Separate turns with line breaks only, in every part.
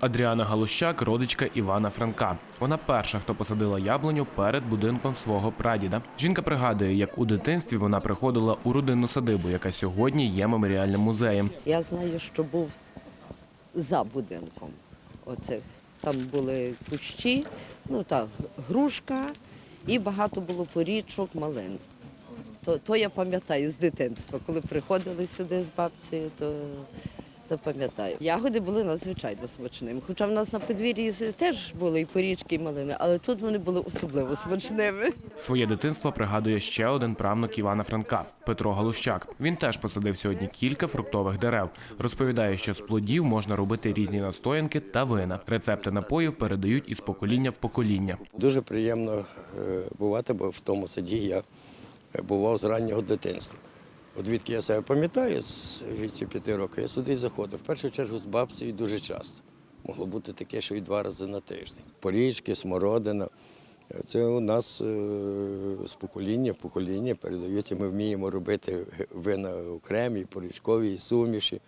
Адріана Галущак родичка Івана Франка. Вона перша, хто посадила яблуню перед будинком свого прадіда. Жінка пригадує, як у дитинстві вона приходила у родинну садибу, яка сьогодні є меморіальним музеєм.
Я знаю, що був за будинком. Оце там були кущі, ну та грушка і багато було порічок, малин. То, то я пам'ятаю з дитинства, коли приходили сюди з бабцею, то, то пам'ятаю. Ягоди були надзвичайно смачними. Хоча в нас на подвір'ї теж були і порічки, і малини, але тут вони були особливо смачними.
Своє дитинство пригадує ще один правнук Івана Франка Петро Галущак. Він теж посадив сьогодні кілька фруктових дерев. Розповідає, що з плодів можна робити різні настоянки та вина. Рецепти напоїв передають із покоління в покоління.
Дуже приємно е, бувати, бо в тому саді я бував з раннього дитинства. От я себе пам'ятаю, з віці п'яти років, я сюди заходив. В першу чергу з бабцею дуже часто. Могло бути таке, що і два рази на тиждень. Порічки, смородина. Це у нас е, з покоління в покоління передається. Ми вміємо робити вина окремі, порічкові, суміші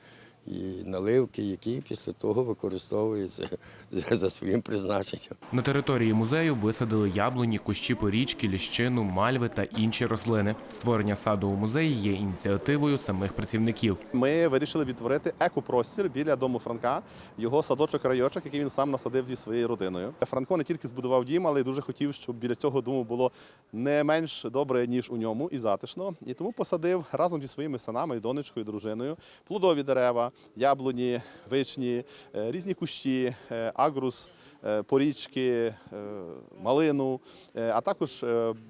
і наливки, які після того використовуються за- своїм призначенням.
На території музею висадили яблуні, кущі порічки, ліщину, мальви та інші рослини. Створення саду у музеї є ініціативою самих працівників.
Ми вирішили відтворити екопростір біля дому Франка, його садочок райочок, який він сам насадив зі своєю родиною. Франко не тільки збудував дім, але й дуже хотів, щоб біля цього дому було не менш добре, ніж у ньому, і затишно. І тому посадив разом зі своїми синами, і донечкою, і дружиною плодові дерева, яблуні, вишні, е, різні кущі, е, агрус, е, порічки, малину, а також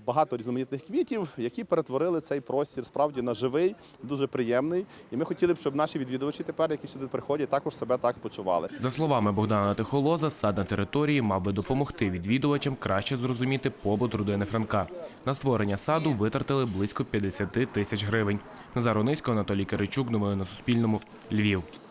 багато різноманітних квітів, які перетворили цей простір справді на живий, дуже приємний. І ми хотіли б, щоб наші відвідувачі тепер, які сюди приходять, також себе так почували.
За словами Богдана Тихолоза, сад на території мав би допомогти відвідувачам краще зрозуміти побут родини Франка. На створення саду витратили близько 50 тисяч гривень. Назар Онисько, Анатолій Киричук. Новини на Суспільному. Львів. Valeu!